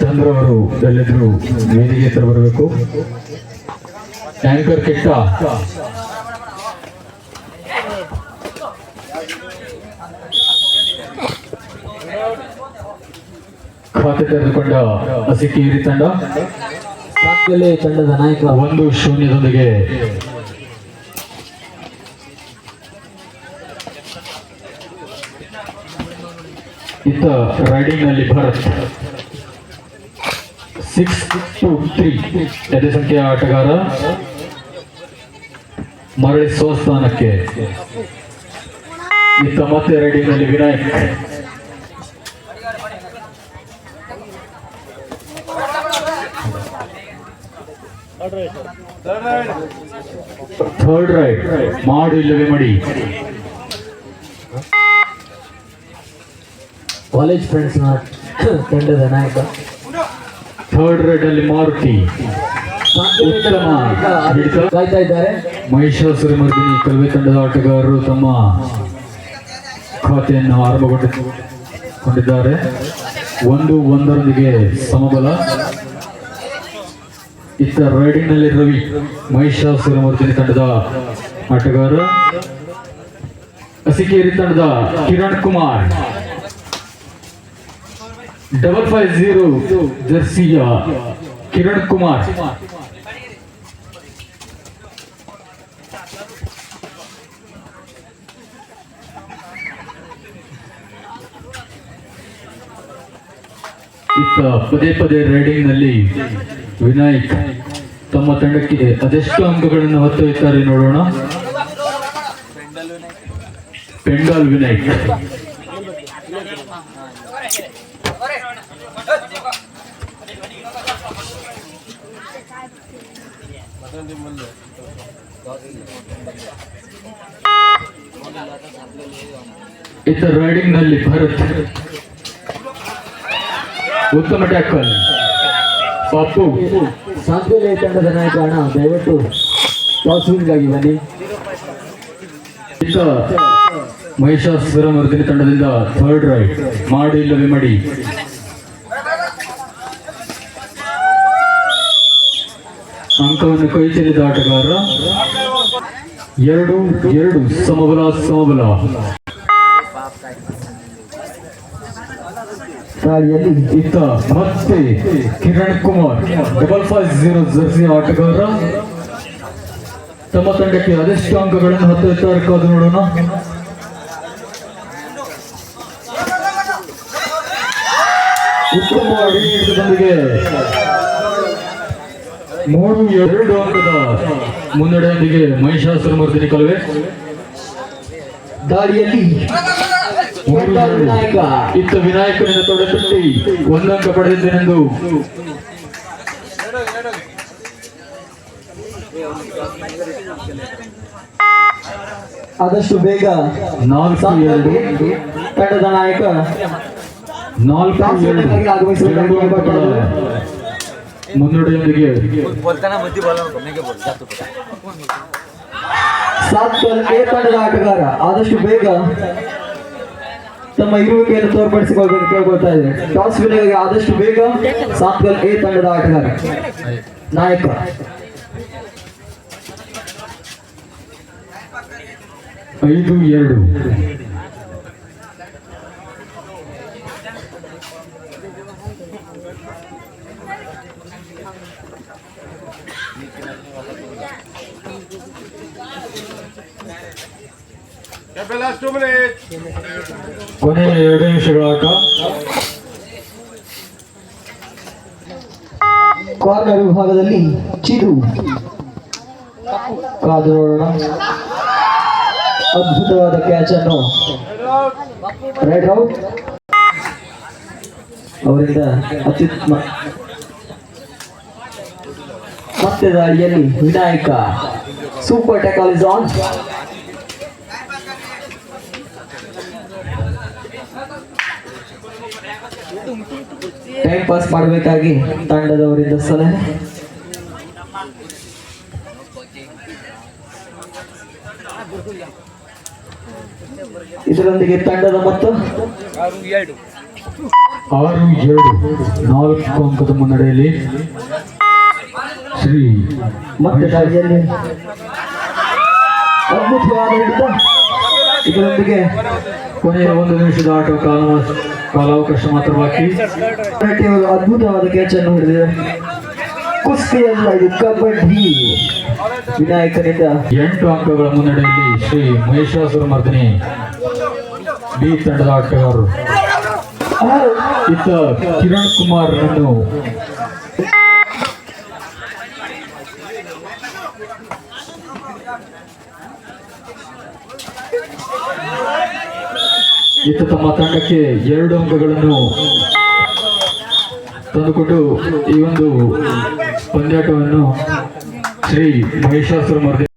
ಚಂದ್ರ ಅವರು ಎಲ್ಲಿದ್ರು ವೇದಿಕೆ ಹತ್ರ ಬರಬೇಕು. ಆಂಕರ್ ಕಿಟ್ಟ. ಖಾತೆ ತೆರೆದುಕೊಂಡ ಹಸಿಕೇರಿ ತಂಡ. ತಂಡದ ನಾಯಕ. ಒಂದು ಶೂನ್ಯದೊಂದಿಗೆ ಇತ್ತ ರೈಡಿಂಗ್ನಲ್ಲಿ ಭರತ್ ಸಿಕ್ಸ್ ಟು ತ್ರೀ ಎದೆ ಸಂಖ್ಯೆಯ ಆಟಗಾರ ಮರಳಿ ಸ್ವಸ್ಥಾನಕ್ಕೆ ಇತ್ತ ಮತ್ತೆ ರೈಡಿಂಗ್ನಲ್ಲಿ ವಿನಾಯಕ್ ಥರ್ಡ್ ರೈಡ್ ಮಾಡು ಇಲ್ಲವೇ ಮಾಡಿ ಕಾಲೇಜ್ ಫ್ರೆಂಡ್ಸ್ನ ತಂಡದ ನಾಯಕ. ಥರ್ಡ್ ರೈಡ್ ಅಲ್ಲಿ ಮಾರುತಿ. ಉತ್ತಮ. ಕಾಯ್ತಾ ಇದ್ದಾರೆ. ಮಹಿಷಾಸುರ ಮರ್ದಿನಿ ಕಲ್ವೆ ತಂಡದ ಆಟಗಾರರು ತಮ್ಮ ಖಾತೆಯನ್ನು ಆರಂಭಗೊಂಡಿದ್ದಾರೆ ಒಂದು ಒಂದರೊಂದಿಗೆ ಸಮಬಲ. ಇತ್ತ ರೈಡಿಂಗ್ನಲ್ಲಿ ರವಿ ಮಹಿಷಾಸುರ ಮರ್ದಿನಿ ತಂಡದ ಆಟಗಾರ. ಹಸಿಕೇರಿ ತಂಡದ Kiran Kumar. Double five zero ಜರ್ಸಿಯ Kiran Kumar. ಇತ್ತ ಪದೇ ಪದೇ ರೈಡಿಂಗ್ನಲ್ಲಿ ವಿನಾಯಕ್ ತಮ್ಮ ತಂಡಕ್ಕೆ ಅದೆಷ್ಟು ಅಂಕಗಳನ್ನು ಹೊತ್ತೊಯ್ತಾರೆ ನೋಡೋಣ. ಪೆಂಡಾಲ್ ವಿನಾಯಕ್. ಇತ್ತ ರೈಡಿಂಗ್ನಲ್ಲಿ ಭರತ್. ಉತ್ತಮ ಟ್ಯಾಕಲ್ ಪಪ್ಪು ಸಾತ್ಗಲೆ ತಂಡದ ನಾಯಕ ಅಣ್ಣ ದಯವಿಟ್ಟು ಟಾಸ್ವಿಂಗ್ ಆಗಿ ಬನ್ನಿ. ಇತ್ತ ಮಹಿಷಾಸುರ ಮರ್ದಿನಿ ತಂಡದಿಂದ ಥರ್ಡ್ ರೈಡ್ ಮಾಡಿ ಇಲ್ಲವೇ ಮಾಡಿ. ಅಂಕವನ್ನು ಕೈ ಚೆಲ್ಲಿದ ಆಟಗಾರ ಎರಡು ಎರಡು, ಸಮಬಲ ಸಮಬಲ. ಇತ್ತ ಮತ್ತೆ Kiran Kumar double five zero jersey ಆಟಗಾರ. ತಮ್ಮ ತಂಡಕ್ಕೆ ಅದೆಷ್ಟು ಅಂಕಗಳನ್ನು ಹತ್ತುತ್ತಾರೆ ಕಾದು ನೋಡೋಣ. ಉತ್ತಮವಾಗಿ ಮೂರು ಎರಡು ಅಂಕದ ಮುನ್ನಡೆಯೊಂದಿಗೆ ಮಹಿಷಾಸುರ ಮರ್ದಿನಿ ಕಲುವೆ. ದಾರಿಯಲ್ಲಿ ಮೂರು ಪೆಂಡಾಲ್ ಎರಡು. ನಾಯಕ. ಇತ್ತ ವಿನಾಯಕನಿಂದ ತೊಡೆತುಟ್ಟಿ ಒಂದಂಕ ಪಡೆದಿದ್ದೇನೆಂದು. ಆದಷ್ಟು ಬೇಗ ನಾಲ್ಕು ಎರಡು. ತಂಡದ ನಾಯಕ. ನಾಲ್ಕು ಅಂಕಗಳ ಮುನ್ನಡೆಯೊಂದಿಗೆ. ಸಾತ್ ಏ ತಂಡದ ಆಟಗಾರ ಆದಷ್ಟು ಬೇಗ ತಮ್ಮ ಇರುವಿಕೆಯನ್ನು ತೋರ್ಪಡಿಸಿಕೊಳ್ಬೇಕು ಕೇಳ್ಕೊಳ್ತಾ ಇದೆ ಟಾಸ್ ವಿನಗಾಗಿ ಆದಷ್ಟು ಬೇಗ ಸಾತ್ ಏ ಎ ತಂಡದ ಆಟಗಾರ ನಾಯಕ. ಐದು ಎರಡು. ಕೊನೆಯ ಎರಡು ನಿಮಿಷಗಳ ಆಟ ಕಾರ್ನರ್ ವಿಭಾಗದಲ್ಲಿ ಚಿದು ಕಾದು ನೋಡೋಣ ಅದ್ಭುತವಾದ ಕ್ಯಾಚ್ ಅನ್ನು. ರೈಡ್ ಔಟ್ ಅವರಿಂದ ಅತ್ಯುತ್ತಮ ಮತ್ತೆ ದಾಳಿಯಲ್ಲಿ Vinayaka. Super is on time pass ಮಾಡಬೇಕಾಗಿ ತಂಡದವರಿಂದ ಸಲಹೆ. ಇದರೊಂದಿಗೆ ತಂಡದ ಮತ್ತು ಆರು ಎರಡು ನಾಲ್ಕು ಅಂಕದ ಮುನ್ನಡೆಯಲ್ಲಿ ಶ್ರೀ ಮತ್ತೆ ಕಾಯಿಯಲ್ಲಿ ಅದ್ಭುತವಾದ ಹಿಡಿತ. ಇದರೊಂದಿಗೆ ಕೊನೆಯ ಒಂದು ನಿಮಿಷದ ಆಟ ಕಾಲ ಕಾಲಾವಕಾಶ ಮಾತ್ರ ಬಾಕಿ. ಅದ್ಭುತವಾದ ಅನ್ನು ಹಿಡಿದಿದೆ. ಕುಸ್ತಿಯಲ್ಲ ಇದು ಕಬಡ್ಡಿ. ವಿನಾಯಕನಿಂದ ಎಂಟು ಅಂಕಗಳ ಮುನ್ನಡೆಯಲ್ಲಿ ಶ್ರೀ ಮಹಿಷಾಸುರ ಮರ್ದಿನಿ ಬಿ ತಂಡದ ಆಟಗಾರರು. ಇತ್ತ ಕಿರಣ್ ಕುಮಾರ್ ಇತ್ತ ತಮ್ಮ ತಂಡಕ್ಕೆ ಎರಡು ಅಂಕಗಳನ್ನು ತಂದುಕೊಟ್ಟು ಈ ಒಂದು ಪಂದ್ಯಾಟವನ್ನು ಶ್ರೀ ಮಹಿಷಾಸುರ ಮರ್ದಿನಿ